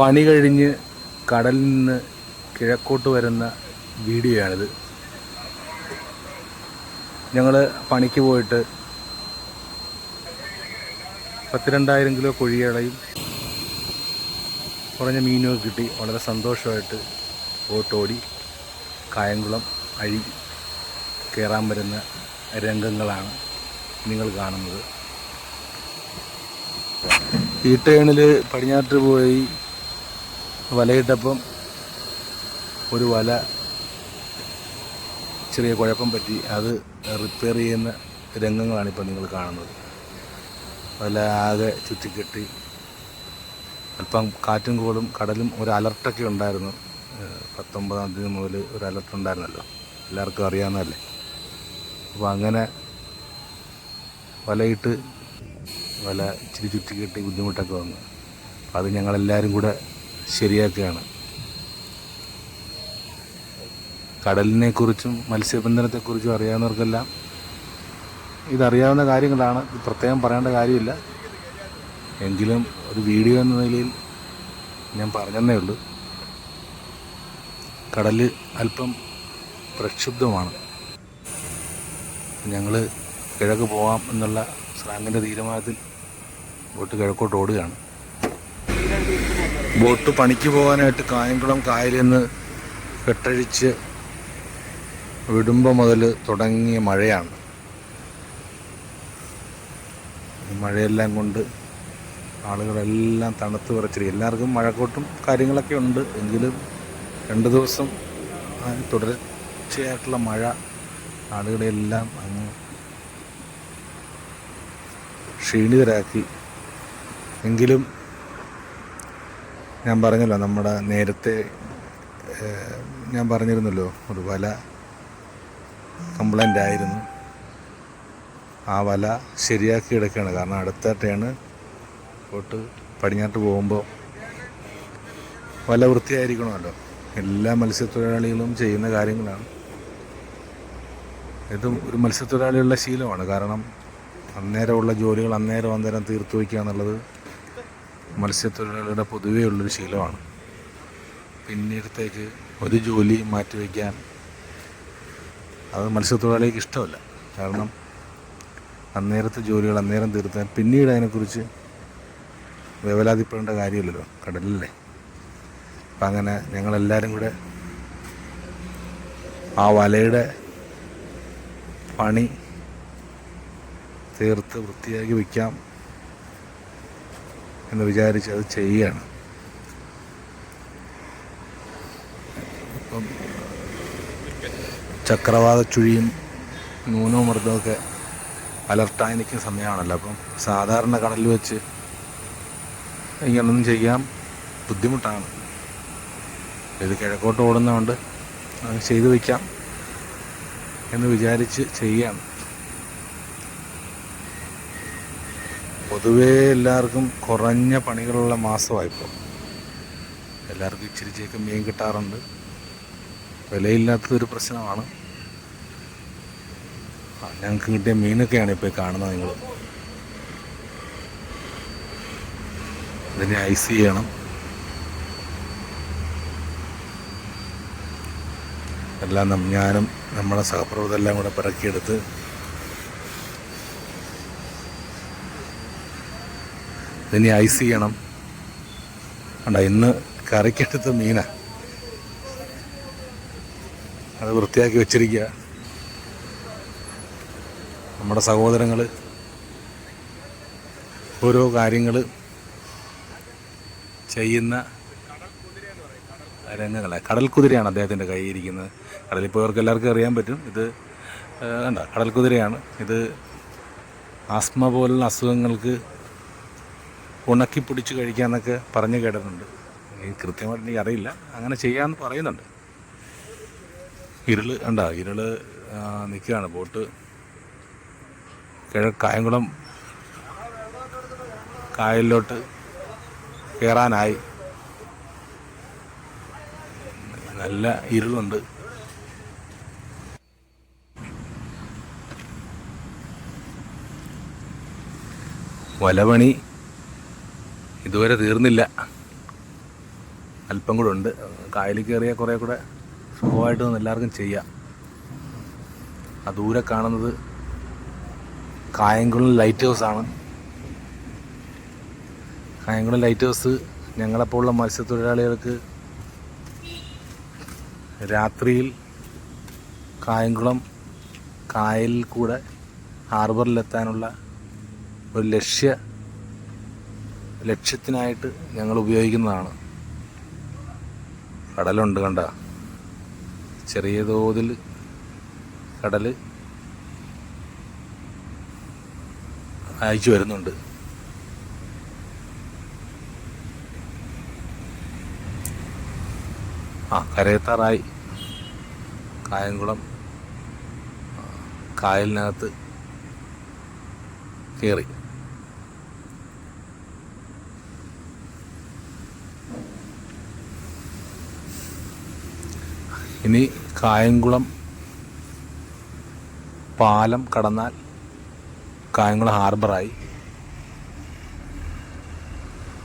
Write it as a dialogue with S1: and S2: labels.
S1: പണി കഴിഞ്ഞ് കടലിൽ നിന്ന് കിഴക്കോട്ട് വരുന്ന വീഡിയോയാണിത്. ഞങ്ങൾ പണിക്ക് പോയിട്ട് പത്തിരണ്ടായിരം കിലോ കൊഴിയളയും കുറഞ്ഞ മീനുമൊക്കെ കിട്ടി. വളരെ സന്തോഷമായിട്ട് ബോട്ടോടി കായംകുളം അഴി കയറാൻ വരുന്ന രംഗങ്ങളാണ് നിങ്ങൾ കാണുന്നത്. ഈ ടേണിൽ പടിഞ്ഞാറ്റ് പോയി വലയിട്ടപ്പം ഒരു വല ചെറിയ കുഴപ്പം പറ്റി. അത് റിപ്പയർ ചെയ്യുന്ന രംഗങ്ങളാണ് ഇപ്പോൾ നിങ്ങൾ കാണുന്നത്. വല ആകെ ചുറ്റിക്കെട്ടി. അല്പം കാറ്റും കോളും കടലും ഒരു അലർട്ടൊക്കെ ഉണ്ടായിരുന്നു. പത്തൊമ്പതാം തീയതി മുതൽ ഒരു അലർട്ട് ഉണ്ടായിരുന്നല്ലോ. എല്ലാവർക്കും അറിയാവുന്നതല്ലേ? അപ്പോൾ അങ്ങനെ വലയിട്ട് വല ഇച്ചിരി ചുറ്റിക്കെട്ടി ബുദ്ധിമുട്ടൊക്കെ വന്നു. അപ്പോൾ അത് ഞങ്ങളെല്ലാവരും കൂടെ ശരിയാക്കുകയാണ്. കടലിനെക്കുറിച്ചും മത്സ്യബന്ധനത്തെക്കുറിച്ചും അറിയാവുന്നവർക്കെല്ലാം ഇതറിയാവുന്ന കാര്യങ്ങളാണ്. പ്രത്യേകം പറയേണ്ട കാര്യമില്ല. എങ്കിലും ഒരു വീഡിയോ എന്ന നിലയിൽ ഞാൻ പറഞ്ഞതേ ഉള്ളൂ. കടൽ അല്പം പ്രക്ഷുബ്ധമാണ്. ഞങ്ങൾ കിഴക്ക് പോകാം എന്നുള്ള സ്രാങ്കിന്റെ തീരുമാനത്തിൽ ബോട്ട് കിഴക്കോട്ട് ഓടുകയാണ്. ബോട്ട് പണിക്ക് പോകാനായിട്ട് കായംകുളം കായലിൽ നിന്ന് കെട്ടഴിച്ച് വിടുമ്പോൾ മുതൽ തുടങ്ങിയ മഴയാണ്. മഴയെല്ലാം കൊണ്ട് ആളുകളെല്ലാം തണുത്ത് വിറച്ചിരിക്കും എല്ലാവർക്കും മഴക്കോട്ടും കാര്യങ്ങളൊക്കെ ഉണ്ട്. എങ്കിലും രണ്ട് ദിവസം തുടർച്ചയായിട്ടുള്ള മഴ ആളുകളെല്ലാം അങ്ങ് ക്ഷീണിതരാക്കി. എങ്കിലും ഞാൻ പറഞ്ഞല്ലോ നമ്മുടെ നേരത്തെ ഞാൻ പറഞ്ഞിരുന്നല്ലോ ഒരു വല കംപ്ലൈന്റ് ആയിരുന്നു ആ വല ശരിയാക്കി എടുക്കുകയാണ്. കാരണം അടുത്ത ടേണ് പോട്ട് പടിഞ്ഞാട്ട് പോകുമ്പോൾ വല വൃത്തിയായിരിക്കണമല്ലോ. എല്ലാ മത്സ്യത്തൊഴിലാളികളും ചെയ്യുന്ന കാര്യങ്ങളാണ്. ഇതും ഒരു മത്സ്യത്തൊഴിലാളികളുടെ ശീലമാണ്. കാരണം അന്നേരമുള്ള ജോലികൾ അന്നേരം അന്നേരം തീർത്തു വയ്ക്കുക എന്നുള്ളത് മത്സ്യത്തൊഴിലാളികളുടെ പൊതുവേ ഉള്ളൊരു ശീലമാണ്. പിന്നീടത്തേക്ക് ഒരു ജോലി മാറ്റിവെക്കാൻ അത് മത്സ്യത്തൊഴിലാളിക്ക് ഇഷ്ടമല്ല. കാരണം അന്നേരത്തെ ജോലികൾ അന്നേരം തീർത്താൽ പിന്നീട് അതിനെക്കുറിച്ച് വേവലാതിപ്പെടേണ്ട കാര്യമില്ലല്ലോ കടലല്ലേ അപ്പം അങ്ങനെ ഞങ്ങളെല്ലാവരും കൂടെ ആ വലയുടെ പണി തീർത്ത് വൃത്തിയാക്കി വയ്ക്കാം. എന്ന് വിചാരിച്ച് അത് ചെയ്യുകയാണ് ചക്രവാത ചുഴിയും ന്യൂനമർദ്ദമൊക്കെ അലർട്ടായി നിൽക്കുന്ന സമയമാണല്ലോ. അപ്പം സാധാരണ കടലിൽ വെച്ച് ഇങ്ങനൊന്നും ചെയ്യാൻ ബുദ്ധിമുട്ടാണ്. ഇത് കിഴക്കോട്ട് ഓടുന്നതുകൊണ്ട് അത് ചെയ്തു വയ്ക്കാം എന്ന് വിചാരിച്ച് ചെയ്യുകയാണ്. പൊതുവേ എല്ലാവർക്കും കുറഞ്ഞ പണികളുള്ള മാസമായിപ്പോൾ എല്ലാവർക്കും ഇച്ചിരി ചേക്ക് മീൻ കിട്ടാറുണ്ട്. വിലയില്ലാത്തതൊരു പ്രശ്നമാണ്. ഞങ്ങൾക്ക് കിട്ടിയ മീനൊക്കെയാണ് ഇപ്പോൾ കാണുന്നത് നിങ്ങൾ ഇതിനെ ഐസ് ചെയ്യണം. എല്ലാം ഞാനും നമ്മളെ സഹപ്രവർത്തകരെല്ലാം കൂടെ പിറക്കിയെടുത്ത് ഇതിനെ ഐസ് ചെയ്യണം. കണ്ട ഇന്ന് കറിക്കെടുത്ത മീനാണ് അത് വൃത്തിയാക്കി വെച്ചിരിക്കുക നമ്മുടെ സഹോദരങ്ങൾ ഓരോ കാര്യങ്ങൾ ചെയ്യുന്ന രംഗങ്ങളെ കടൽ കുതിരയാണ് അദ്ദേഹത്തിന്റെ കയ്യിരിക്കുന്നത് കടലിൽ പോയവർക്ക് എല്ലാവർക്കും അറിയാൻ പറ്റും. ഇത് കണ്ട കടൽ കുതിരയാണ്. ഇത് ആസ്മ പോലുള്ള അസുഖങ്ങൾക്ക് ഉണക്കി പിടിച്ച് കഴിക്കാമെന്നൊക്കെ പറഞ്ഞു കേട്ടിട്ടുണ്ട്. കൃത്യമായിട്ട് എനിക്ക് അറിയില്ല. അങ്ങനെ ചെയ്യാമെന്ന് പറയുന്നുണ്ട്. ഇരുൾ ഉണ്ട ഇരുൾ നിൽക്കുകയാണ് ബോട്ട് കിഴ കായംകുളം കായലിലോട്ട് കയറാനായി നല്ല ഇരുളുണ്ട്. വലപണി ഇതുവരെ തീർന്നില്ല. അല്പം കൂടെ ഉണ്ട്. കായലിൽ കയറിയാൽ കുറേ കൂടെ സുഖമായിട്ട് എല്ലാവർക്കും ചെയ്യാം. ആ ദൂരെ കാണുന്നത് കായംകുളം ലൈറ്റ് ഹൗസ് ആണ്. കായംകുളം ലൈറ്റ് ഹൗസ് ഞങ്ങളെപ്പോലുള്ള മത്സ്യത്തൊഴിലാളികൾക്ക് രാത്രിയിൽ കായംകുളം കായലിൽ കൂടെ ഹാർബറിലെത്താനുള്ള ഒരു ലക്ഷ്യ ലക്ഷ്യത്തിനായിട്ട് ഞങ്ങൾ ഉപയോഗിക്കുന്നതാണ്. കടലുണ്ട് കണ്ട. ചെറിയ തോതിൽ കടൽ അയച്ചു വരുന്നുണ്ട്. ആ കരയത്താറായി. കായംകുളം കായലിനകത്ത് കയറി ഇനി കായംകുളം പാലം കടന്നാൽ കായംകുളം ഹാർബറായി.